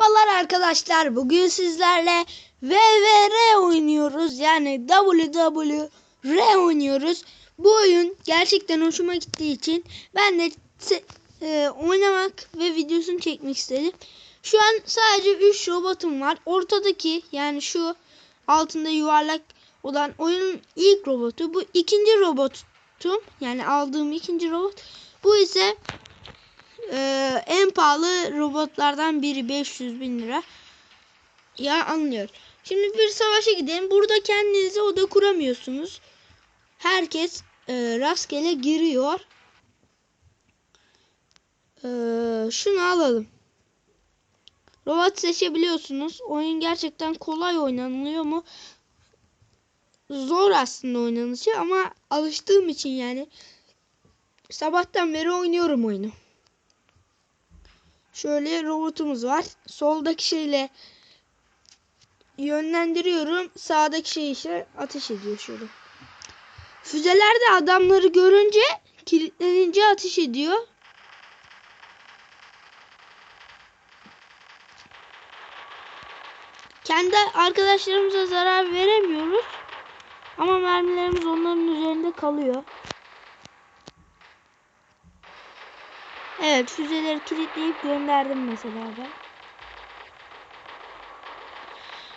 Merhabalar arkadaşlar. Bugün sizlerle VVR oynuyoruz. Yani WWR oynuyoruz. Bu oyun gerçekten hoşuma gittiği için ben de e, oynamak ve videosunu çekmek istedim. Şu an sadece 3 robotum var. Ortadaki yani şu altında yuvarlak olan oyunun ilk robotu. Bu ikinci robotum. Yani aldığım ikinci robot. Bu ise ee, en pahalı robotlardan biri 500 bin lira. Ya anlıyor. Şimdi bir savaşa gidelim. Burada kendinize oda kuramıyorsunuz. Herkes e, rastgele giriyor. Ee, şunu alalım. Robot seçebiliyorsunuz. Oyun gerçekten kolay oynanılıyor mu? Zor aslında oynanışı ama alıştığım için yani sabahtan beri oynuyorum oyunu. Şöyle robotumuz var. Soldaki şeyle yönlendiriyorum. Sağdaki şey ise ateş ediyor şöyle. Füzeler de adamları görünce kilitlenince ateş ediyor. Kendi arkadaşlarımıza zarar veremiyoruz. Ama mermilerimiz onların üzerinde kalıyor. Evet füzeleri kilitleyip gönderdim mesela ben.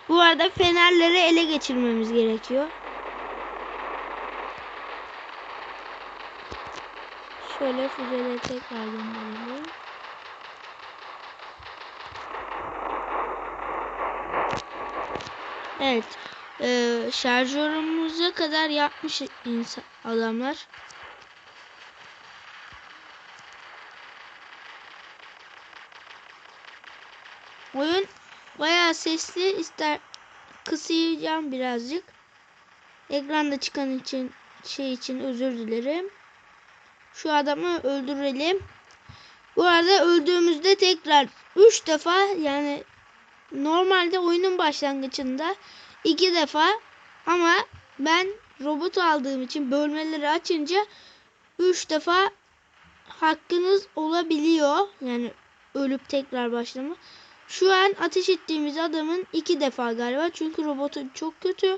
Bu arada fenerleri ele geçirmemiz gerekiyor. Şöyle füzeleri tekrar gönderelim. Evet. Ee, şarjörümüze kadar yapmış insan, adamlar. Oyun bayağı sesli ister kısayacağım birazcık. Ekranda çıkan için şey için özür dilerim. Şu adamı öldürelim. Bu arada öldüğümüzde tekrar 3 defa yani normalde oyunun başlangıcında 2 defa ama ben robot aldığım için bölmeleri açınca 3 defa hakkınız olabiliyor. Yani ölüp tekrar başlama. Şu an ateş ettiğimiz adamın iki defa galiba. Çünkü robotu çok kötü.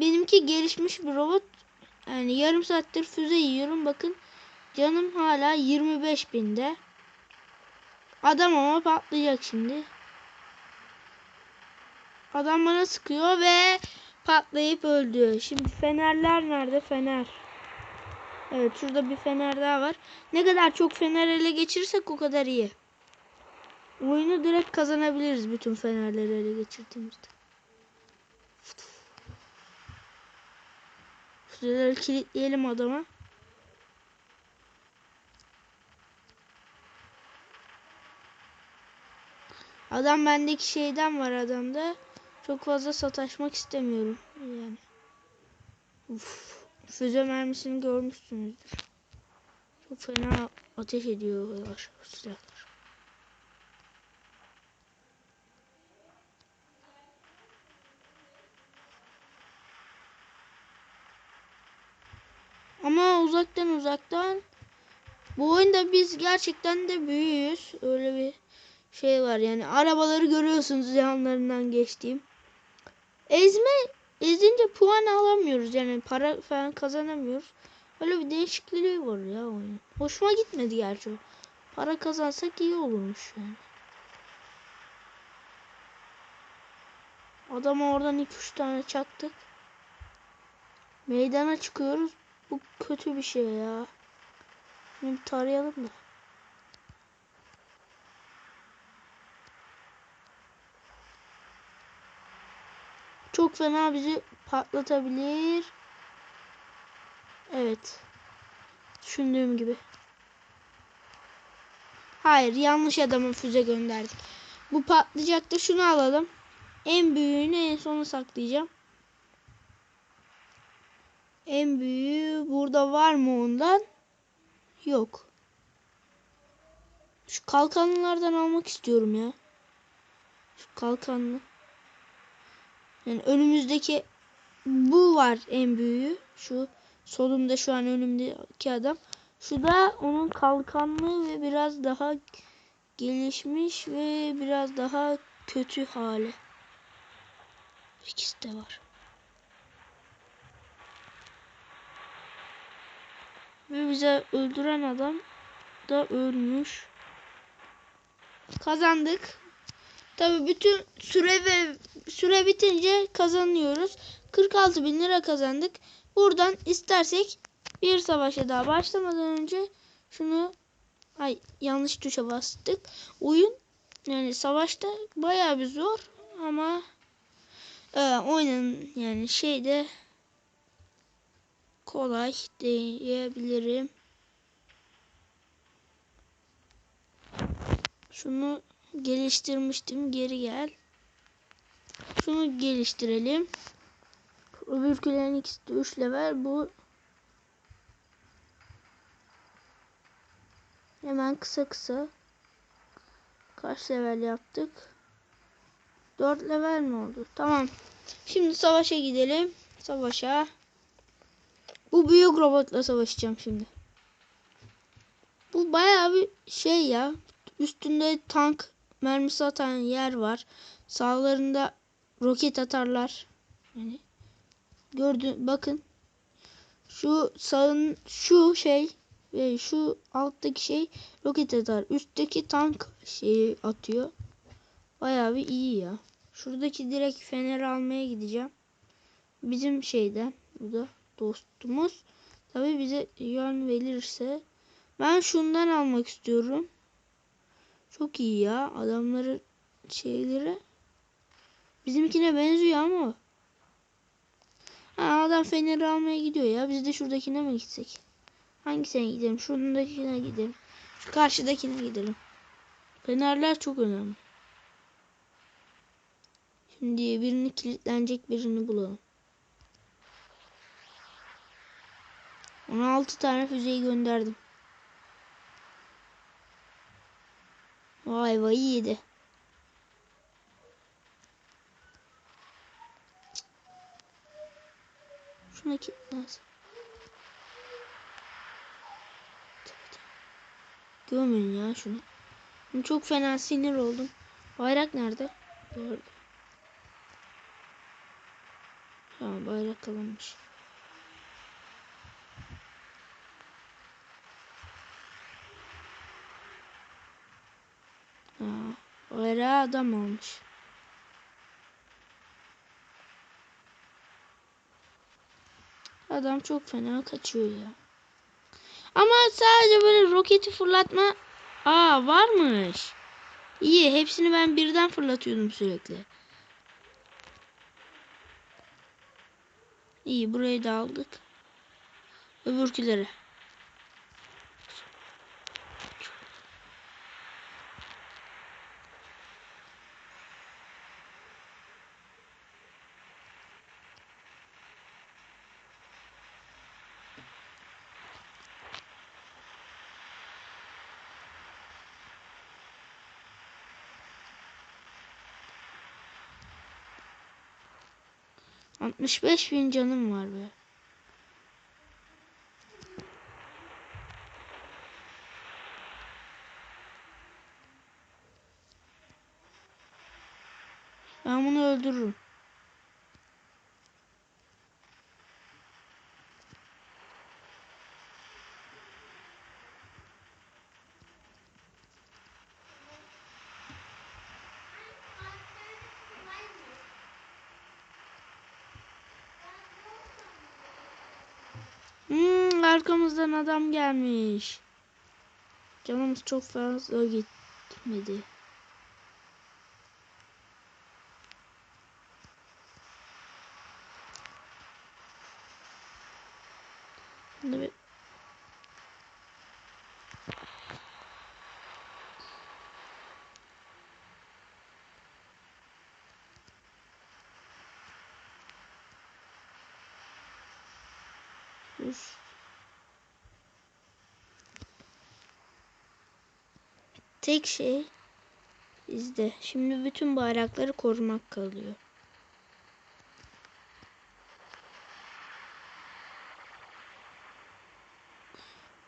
Benimki gelişmiş bir robot. Yani yarım saattir füze yiyorum. Bakın canım hala 25 binde. Adam ama patlayacak şimdi. Adam bana sıkıyor ve patlayıp öldü. Şimdi fenerler nerede? Fener. Evet şurada bir fener daha var. Ne kadar çok fener ele geçirirsek o kadar iyi. Oyunu direkt kazanabiliriz bütün fenerleri ele geçirdiğimizde. Füzeleri kilitleyelim adama. Adam bendeki şeyden var adamda. Çok fazla sataşmak istemiyorum. Yani. Uf, füze mermisini görmüşsünüzdür. Çok fena ateş ediyorlar silahlar. Ama uzaktan uzaktan bu oyunda biz gerçekten de büyüğüz. Öyle bir şey var yani arabaları görüyorsunuz yanlarından geçtiğim. Ezme ezince puan alamıyoruz yani para falan kazanamıyoruz. Öyle bir değişikliği var ya oyun. Hoşuma gitmedi gerçi. Para kazansak iyi olurmuş yani. Adama oradan 2-3 tane çaktık. Meydana çıkıyoruz. Bu kötü bir şey ya. Şimdi bir tarayalım da. Çok fena bizi patlatabilir. Evet. Düşündüğüm gibi. Hayır yanlış adamın füze gönderdik. Bu patlayacaktı. Şunu alalım. En büyüğünü en sona saklayacağım. En büyüğü burada var mı ondan? Yok. Şu kalkanlardan almak istiyorum ya. Şu kalkanlı. Yani önümüzdeki bu var en büyüğü. Şu solumda şu an önümdeki adam. Şu da onun kalkanlı ve biraz daha gelişmiş ve biraz daha kötü hali. İkisi de var. Ve bize öldüren adam da ölmüş. Kazandık. Tabi bütün süre ve süre bitince kazanıyoruz. 46 bin lira kazandık. Buradan istersek bir savaşa daha başlamadan önce şunu ay yanlış tuşa bastık. Oyun yani savaşta bayağı bir zor ama e, oyunun yani şeyde kolay diyebilirim. Şunu geliştirmiştim. Geri gel. Şunu geliştirelim. Öbürkülerin ikisi de 3 level. Bu hemen kısa kısa kaç level yaptık? 4 level mi oldu? Tamam. Şimdi savaşa gidelim. Savaşa. Bu büyük robotla savaşacağım şimdi. Bu bayağı bir şey ya. Üstünde tank mermisi atan yer var. Sağlarında roket atarlar. Yani gördün bakın. Şu sağın şu şey ve şu alttaki şey roket atar. Üstteki tank şeyi atıyor. Bayağı bir iyi ya. Şuradaki direkt feneri almaya gideceğim. Bizim şeyden bu da dostumuz. Tabi bize yön verirse ben şundan almak istiyorum. Çok iyi ya. Adamların şeyleri bizimkine benziyor ama. Ha, adam feneri almaya gidiyor ya. Biz de şuradakine mi gitsek? Hangisine gidelim? Şuradakine gidelim. Şu karşıdakine gidelim. Fenerler çok önemli. Şimdi birini kilitlenecek birini bulalım. 16 tane füzeyi gönderdim. Vay vay yedi. Şuna kilitlensin. Gömün ya şunu. Çok fena sinir oldum. Bayrak nerede? Gördüm. Tamam bayrak alınmış. Ha, bayrağı adam almış. Adam çok fena kaçıyor ya. Ama sadece böyle roketi fırlatma Aa varmış. İyi hepsini ben birden fırlatıyordum sürekli. İyi burayı da aldık. Öbürküleri. Altmış beş bin canım var be. Ben bunu öldürürüm. Arkamızdan adam gelmiş. Canımız çok fazla gitmedi. Şimdi bir... Dur. Tek şey bizde. Şimdi bütün bayrakları korumak kalıyor.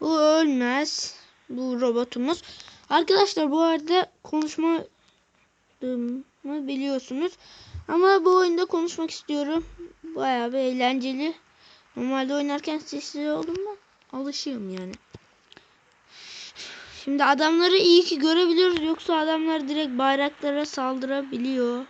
Bu ölmez. Bu robotumuz. Arkadaşlar bu arada konuşma biliyorsunuz. Ama bu oyunda konuşmak istiyorum. Bayağı bir eğlenceli. Normalde oynarken sessiz oldum da alışığım yani. Şimdi adamları iyi ki görebiliyoruz. Yoksa adamlar direkt bayraklara saldırabiliyor.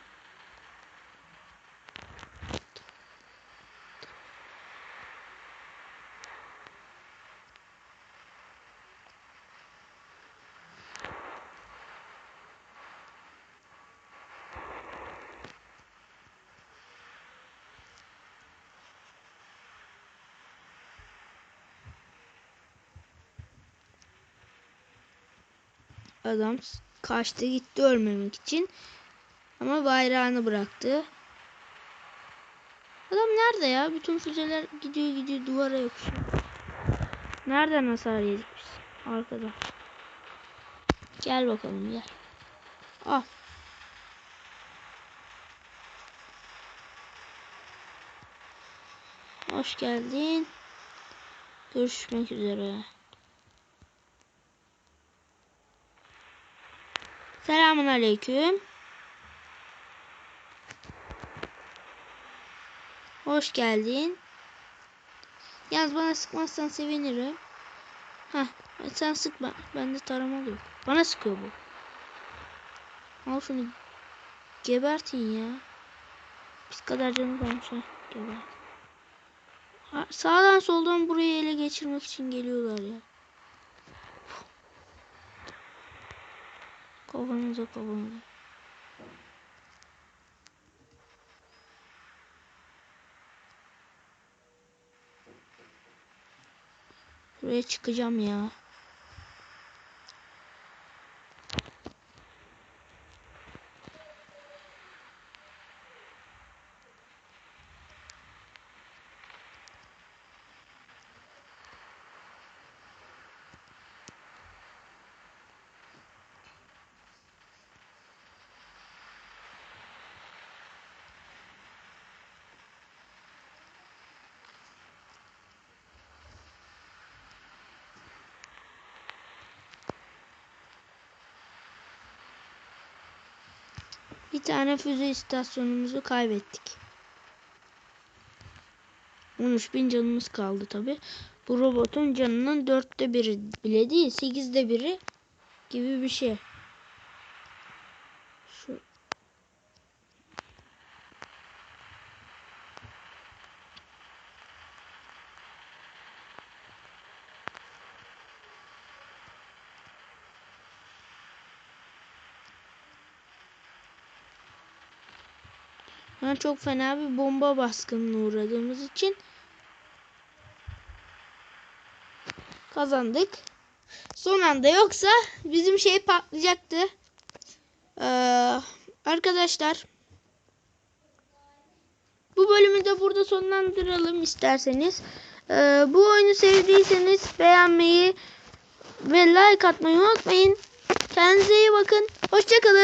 Adam kaçtı gitti ölmemek için. Ama bayrağını bıraktı. Adam nerede ya? Bütün füzeler gidiyor gidiyor duvara yapışıyor. Nereden hasar yedik biz? Arkada. Gel bakalım gel. Al. Hoş geldin. Görüşmek üzere. Selamun aleyküm. Hoş geldin. Yalnız bana sıkmazsan sevinirim. Hah sen sıkma. Bende taramalı yok. Bana sıkıyor bu. Al şunu. Gebertin ya. Biz kadar canı kalmış ha. Gebert. Sağdan soldan burayı ele geçirmek için geliyorlar ya. Kafanıza kafanıza. Buraya çıkacağım ya. Bir tane füze istasyonumuzu kaybettik. 13 bin canımız kaldı tabi. Bu robotun canının dörtte biri bile değil sekizde biri gibi bir şey. Çok fena bir bomba baskınına uğradığımız için kazandık. Son anda yoksa bizim şey patlayacaktı. Ee, arkadaşlar bu bölümü de burada sonlandıralım isterseniz. Ee, bu oyunu sevdiyseniz beğenmeyi ve like atmayı unutmayın. Kendinize iyi bakın. Hoşçakalın.